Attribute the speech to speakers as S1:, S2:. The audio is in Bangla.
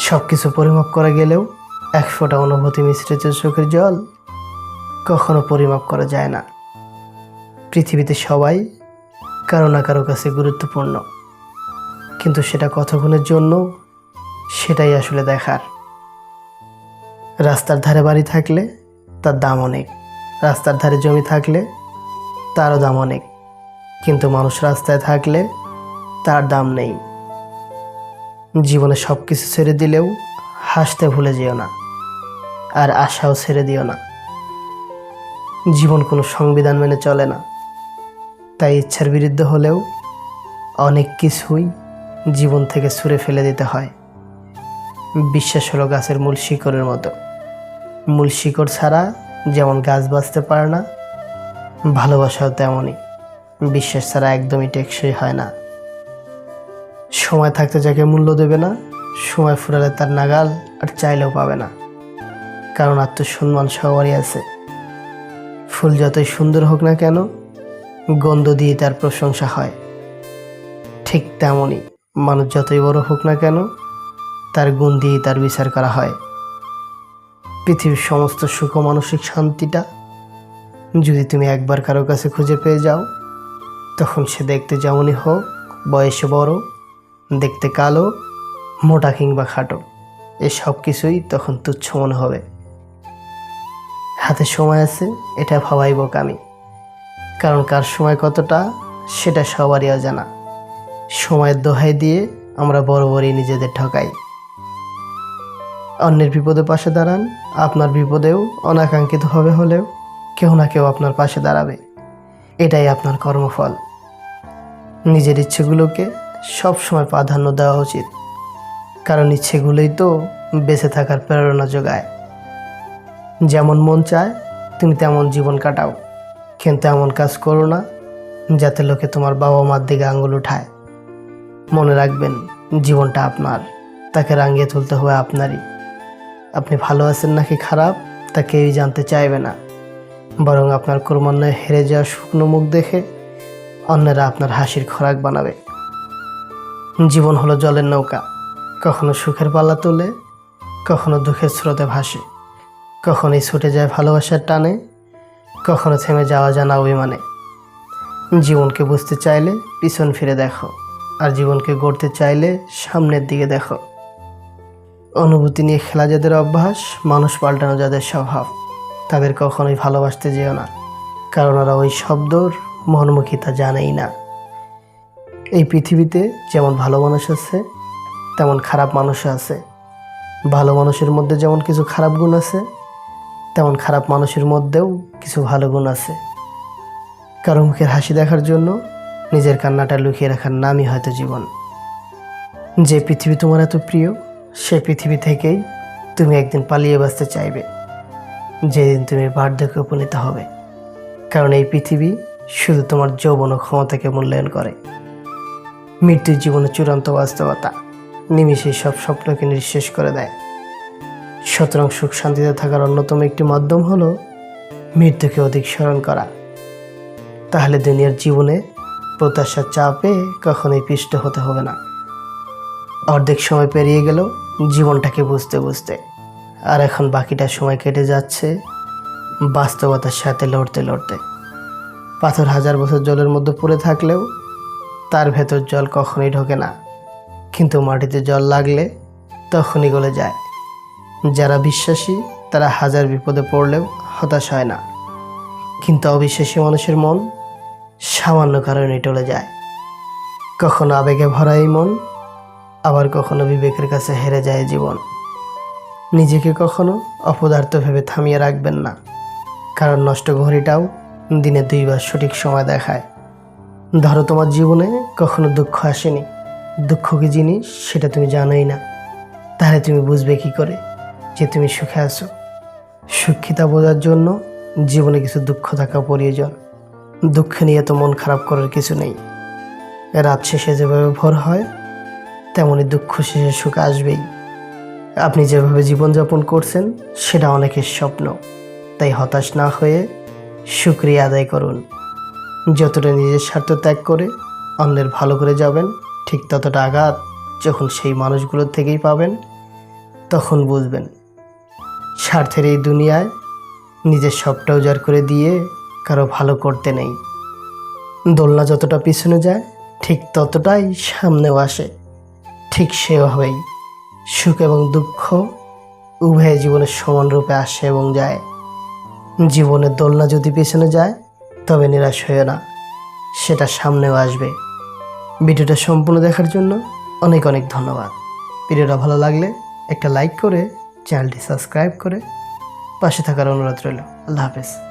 S1: সব কিছু পরিমাপ করা গেলেও এক ফোঁটা অনুভূতি মিশ্রিত চোখের জল কখনো পরিমাপ করা যায় না। পৃথিবীতে সবাই কারও না কারও কাছে গুরুত্বপূর্ণ। কিন্তু সেটা কতক্ষণের জন্য সেটাই আসলে দেখার। রাস্তার ধারে বাড়ি থাকলে তার দাম অনেক। রাস্তার ধারে জমি থাকলে তারও দাম অনেক। কিন্তু মানুষ রাস্তায় থাকলে তার দাম নেই। জীবনে সব কিছু ছেড়ে দিলেও হাসতে ভুলে যেও না, আর আশাও ছেড়ে দিও না। জীবন কোনো সংবিধান মেনে চলে না, তাই ইচ্ছার বিরুদ্ধে হলেও অনেক কিছুই জীবন থেকে ছুঁড়ে ফেলে দিতে হয়। বিশ্বাস হলো গাছের মূল শিকড়ের মতো। মূল শিকড় ছাড়া যেমন গাছ বাঁচতে পারে না, ভালোবাসাও তেমনই। বিশ্বাস ছাড়া একদমই টেকসই হয় না। সময় থাকতে যাকে মূল্য দেবে না, সময় ফুরালে তার নাগাল আর চাইলেও পাবে না। কারণ আত্মসম্মান সবারই আছে। ফুল যতই সুন্দর হোক না কেন, গন্ধ দিয়ে তার প্রশংসা হয়। ঠিক তেমনই মানুষ যতই বড় হোক না কেন, তার গুণ দিয়ে তার বিচার করা হয়। পৃথিবীর সমস্ত সুখ মানসিক শান্তিটা যদি তুমি একবার কারও কাছে খুঁজে পেয়ে যাও, তখন সে দেখতে যেমনই হোক, বয়সে বড় দেখতে কালো, মোটা কিংবা খাটো। এসব কিছুই তখন তুচ্ছ মনে হবে। হাতে সময় আছে, এটা ভাবাই বোকামি কারণ কার সময় কতটা, সেটা সবারই অজানা। সময়ের দোহাই দিয়ে আমরা বড় বড়ই নিজেদের ঠকাই। অন্যের বিপদে পাশে দাঁড়ান, আপনার বিপদেও অনাকাঙ্ক্ষিতভাবে হলেও কেউ না কেউ আপনার পাশে দাঁড়াবে। এটাই আপনার কর্মফল। নিজের ইচ্ছেগুলোকে সব সময় প্রাধান্য দেওয়া উচিত। কারণ ইচ্ছেগুলোই তো বেঁচে থাকার প্রেরণা যোগায়। যেমন মন চায়, তুমি তেমন জীবন কাটাও। কিন্তু এমন কাজ করো না, যাতে লোকে তোমার বাবা মার দিকে আঙুল উঠায়। মনে রাখবেন, জীবনটা আপনার। তাকে রাঙিয়ে তুলতে হবে আপনারই। আপনি ভালো আছেন নাকি খারাপ, তা কেউই জানতে চাইবে না। বরং আপনার ক্রমান্বয়ে হেরে যাওয়া শুকনো মুখ দেখে অন্যেরা আপনার হাসির খোরাক বানাবে। জীবন হলো জলের নৌকা। কখনো সুখের পাল্লা তোলে, কখনো দুঃখের স্রোতে ভাসে। কখনোই ছুটে যায় ভালোবাসার টানে, কখনো থেমে যাওয়া জানা অভিমানে। জীবনকে বুঝতে চাইলে পিছন ফিরে দেখো, আর জীবনকে গড়তে চাইলে সামনের দিকে দেখো। অনুভূতি নিয়ে খেলা যাদের অভ্যাস, মানুষ পাল্টানো যাদের স্বভাব, তাদের কখনোই ভালোবাসতে যেও না, কারণ ওরা ওই শব্দর মর্মুখিতা জানেই না। এই পৃথিবীতে যেমন ভালো মানুষ আছে, তেমন খারাপ মানুষও আছে। ভালো মানুষের মধ্যে যেমন কিছু খারাপ গুণ আছে, তেমন খারাপ মানুষের মধ্যেও কিছু ভালো গুণ আছে। কারও মুখের হাসি দেখার জন্য নিজের কান্নাটা লুকিয়ে রাখার নামই হয়তো জীবন। যে পৃথিবী তোমার এত প্রিয়, সে পৃথিবী থেকেই তুমি একদিন পালিয়ে বাঁচতে চাইবে। যেদিন তুমি বার্ধক্যে উপনীত হবে। কারণ এই পৃথিবী শুধু তোমার যৌবন ও ক্ষমতাকে মূল্যায়ন করে। মৃত্যুর জীবনের চূড়ান্ত বাস্তবতা। নিমিষেই সব স্বপ্নকে নিঃশেষ করে দেয়। সুতরাং সুখ শান্তিতে থাকার অন্যতম একটি মাধ্যম হলো মৃত্যুকে অধিক স্মরণ করা। তাহলে দুনিয়ার জীবনে প্রত্যাশার চাপে কখনোই পিষ্ট হতে হবে না। অর্ধেক সময় পেরিয়ে গেল জীবনটাকে বুঝতে বুঝতে। আর এখন বাকিটা সময় কেটে যাচ্ছে বাস্তবতার সাথে লড়তে লড়তে। পাথর হাজার বছর জলের মধ্যে পড়ে থাকলেও তার ভেতর জল কখনোই ঢোকে না। কিন্তু মাটিতে জল লাগলে তখনই গলে যায়। যারা বিশ্বাসী, তারা হাজার বিপদে পড়লেও হতাশ হয় না। কিন্তু অবিশ্বাসী মানুষের মন সামান্য কারণে টলে যায়। কখনো আবেগে ভরা এই মন, আবার কখনো বিবেকের কাছে হেরে যায় জীবন। নিজেকে কখনো অপদার্থ ভেবে থামিয়ে রাখবেন না, কারণ নষ্ট ঘড়িটাও দিনে দুইবার সঠিক সময় দেখায়। ধরো তোমার জীবনে কখনো দুঃখ আসেনি। দুঃখ কি জিনিস সেটা তুমি জানোই না। তাহলে তুমি বুঝবে কি করে যে তুমি সুখে আছো। সুখিতা বোঝার জন্য জীবনে কিছু দুঃখ থাকা প্রয়োজন। দুঃখ নিয়ে তো মন খারাপ করার কিছু নেই। রাত শেষে যেভাবে ভোর হয়, তেমনি দুঃখ শেষে সুখ আসবেই। আপনি যেভাবে জীবনযাপন করছেন, সেটা অনেকের স্বপ্ন। তাই হতাশ না হয়ে সুক্রিয়া আদায় করুন। যতটা নিজের স্বার্থ ত্যাগ করে অন্যের ভালো করে যাবেন, ঠিক ততটা আঘাত যখন সেই মানুষগুলোর থেকেই পাবেন, তখন বুঝবেন। স্বার্থের এই দুনিয়ায় নিজের সবটা উজাড় করে দিয়ে কারও ভালো করতে নেই। দোলনা যতটা পিছনে যায়, ঠিক ততটাই সামনেও আসে। ঠিক সেভাবেই সুখ এবং দুঃখ উভয় জীবনে সমান রূপে আসে এবং যায়। জীবনের দোলনা যদি পিছনে যায় তবে নিরাশ হয়ে না। সেটা সামনেও আসবে। ভিডিওটা সম্পূর্ণ দেখার জন্য অনেক অনেক ধন্যবাদ। ভিডিওটা ভালো লাগলে একটা লাইক করে চ্যানেলটি সাবস্ক্রাইব করে পাশে থাকার অনুরোধ রইল। আল্লাহ হাফেজ।